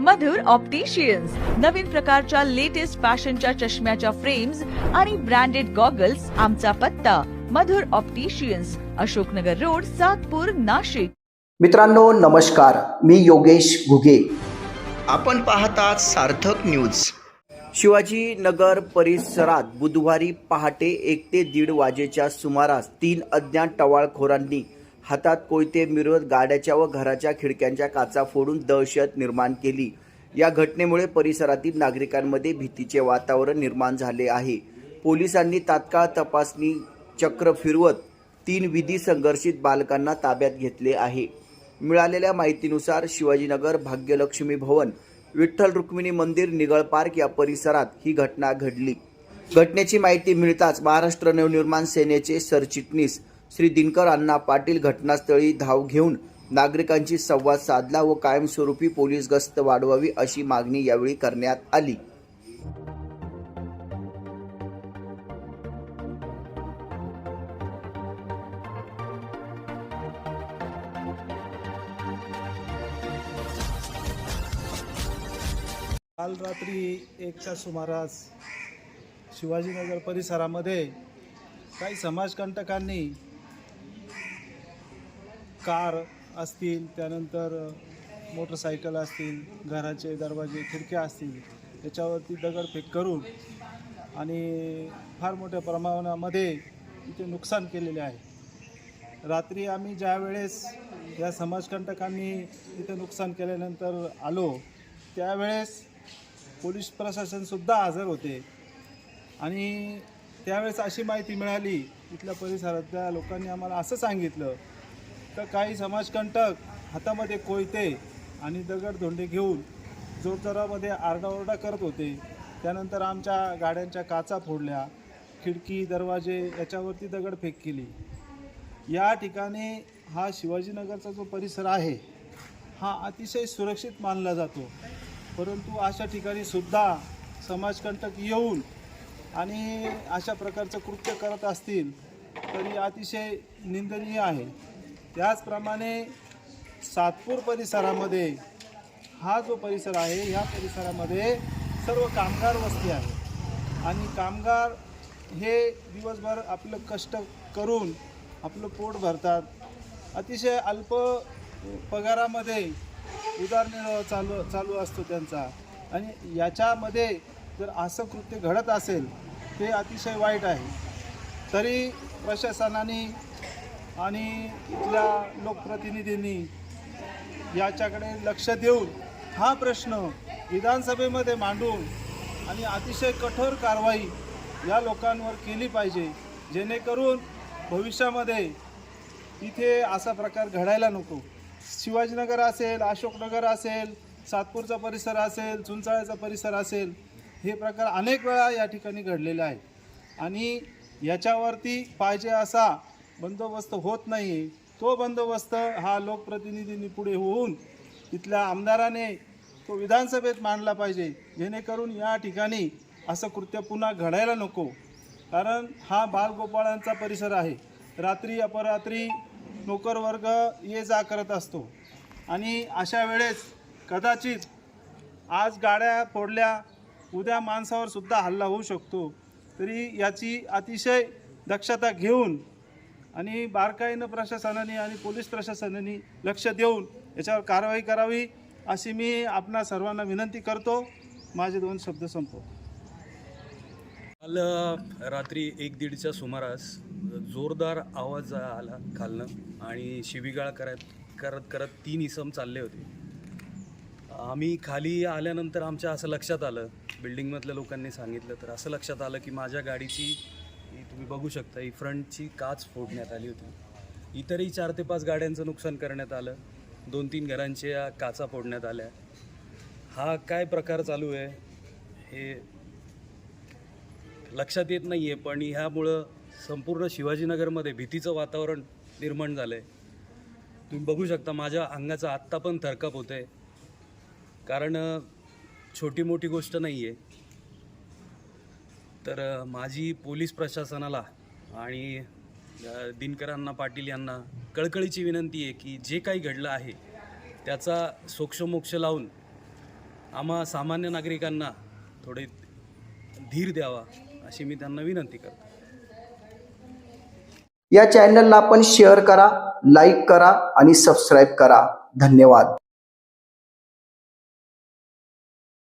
मधुर opticians नवीन प्रकारच्या latest फॅशनच्या चष्म्याच्या फ्रेम्स आणि ब्रँडेड गॉगल्स आमचा पत्ता. Madhur opticians Ashoknagar road Satpur Nashik. मित्रांनो नमस्कार. मी योगेश घुगे. आपण पाहतात सार्थक न्यूज शिवाजीनगर परिसरात बुधवारी पहाटे एक ते दीड वाजेच्या सुमारास तीन अज्ञात टवाळखोरांनी हातात कोयते मिरवत गाड्याच्या व घराच्या खिडक्यांच्या काचा फोडून दहशत निर्माण केली. या घटनेमुळे परिसरातील नागरिकांमध्ये भीतीचे वातावरण निर्माण झाले आहे. पोलिसांनी तात्काळ तपासणी चक्र फिरवत तीन विधी संघर्षित बालकांना ताब्यात घेतले आहे. मिळालेल्या माहितीनुसार शिवाजीनगर भाग्यलक्ष्मी भवन विठ्ठल रुक्मिणी मंदिर निगळ पार्क या परिसरात ही घटना घडली. घटनेची माहिती मिळताच महाराष्ट्र नवनिर्माण सेनेचे सरचिटणीस श्री दिनकर अण्णा पाटील घटनास्थळी धाव घेऊन नागरिकांशी संवाद साधला व कायमस्वरूपी पोलीस गस्त वाढवावी अशी मागणी यावेळी करण्यात आली. काल रात्री एकच्या सुमारास शिवाजीनगर परिसरामध्ये काही समाजकंटकांनी कार असतील त्यानंतर मोटरसायकल असतील घराचे दरवाजे खिडक्या असतील त्याच्यावरती दगडफेक करून आणि फार मोठ्या प्रमाणामध्ये इथे नुकसान केलेले आहे. रात्री आम्ही ज्या वेळेस या समाजकंटकांनी इथे नुकसान केल्यानंतर आलो त्यावेळेस पोलीस प्रशासनसुद्धा हजर होते. आणि त्यावेळेस अशी माहिती मिळाली इथल्या परिसरातल्या लोकांनी आम्हाला असं सांगितलं तर काही समाजकंटक हातामध्ये कोयते आणि दगडधोंडे घेऊन जोरजोरामध्ये आरडाओरडा करत होते. त्यानंतर आमच्या गाड्यांच्या काचा फोडल्या. खिडकी दरवाजे याच्यावरती दगडफेक केली. या ठिकाणी हा शिवाजीनगरचा जो परिसर आहे हा अतिशय सुरक्षित मानला जातो. परंतु अशा ठिकाणी सुद्धा समाजकंटक येऊन आणि अशा प्रकारचं कृत्य करत असतील तरी अतिशय निंदनीय आहे. त्याचप्रमाणे सातपूर परिसरामध्ये हा जो परिसर आहे ह्या परिसरामध्ये सर्व कामगार वस्ती आहे आणि कामगार हे दिवसभर आपलं कष्ट करून आपलं पोट भरतात. अतिशय अल्प पगारामध्ये उदारनिर्वाह चालू चालू असतो त्यांचा. आणि याच्यामध्ये जर असं कृत्य घडत असेल ते अतिशय वाईट आहे. तरी प्रशासनाने आणि इथल्या लोकप्रतिनिधींनी याच्याकडे लक्ष देऊन हा प्रश्न विधानसभेमध्ये मांडून आणि अतिशय कठोर कारवाई या लोकांवर केली पाहिजे जेणेकरून भविष्यामध्ये इथे असा प्रकार घडायला नको. शिवाजीनगर असेल अशोकनगर असेल सातपूरचा परिसर असेल चुंचाळ्याचा परिसर असेल हे प्रकार अनेक वेळा या ठिकाणी घडलेले आहेत. आणि याच्यावरती पाहिजे असा बंदोबस्त होत नाही. तो बंदोबस्त हा लोकप्रतिनिधींनी पुढे होऊन इथल्या आमदाराने तो विधानसभेत मांडला पाहिजे. जेणेकरून या ठिकाणी असं कृत्य पुन्हा घडायला नको. कारण हा बालगोपाळांचा परिसर आहे. रात्री अपरात्री नोकरवर्ग ये जा करत असतो. आणि अशा वेळेस कदाचित आज गाड्या फोडल्या उद्या माणसावर सुद्धा हल्ला होऊ शकतो. तरी याची अतिशय दक्षता घेऊन आणि बारकाईनं प्रशासनाने आणि पोलीस प्रशासनाने लक्ष देऊन याच्यावर कारवाई करावी अशी मी आपणा सर्वांना विनंती करतो. माझे दोन शब्द संपव काल रात्री एक दीडच्या सुमारास जोरदार आवाज आला खालनं आणि शिवीगाळ करत करत करत तीन इसम चालले होते. आम्ही खाली आल्यानंतर आमच्या असं लक्षात आलं. बिल्डिंगमधल्या लोकांनी सांगितलं तर असं लक्षात आलं की माझ्या गाडीची ही तुम्ही बघू शकता ही फ्रंटची काच फोडण्यात आली होती. इतरही चार ते पाच गाड्यांचं नुकसान करण्यात आलं. दोन तीन घरांच्या काचा फोडण्यात आल्या. हा काय प्रकार चालू आहे हे लक्षात येत नाही आहे पण ह्यामुळं संपूर्ण शिवाजीनगरमध्ये भीतीचं वातावरण निर्माण झालं आहे तुम्ही बघू शकता माझ्या अंगाचा आत्ता पण थरकाप होतं आहे कारण छोटी मोठी गोष्ट नाही आहे तर माझी पोलीस प्रशासनाला आणि दिनकरांना पाटील यांना कळकळीची विनंती आहे की जे काही घडलं आहे त्याचा सोक्षमोक्ष लावून आम्हा सामान्य नागरिकांना थोडे धीर द्यावा अशी मी त्यांना विनंती करतो. या चॅनलला आपण शेअर करा लाईक करा आणि सबस्क्राईब करा. धन्यवाद.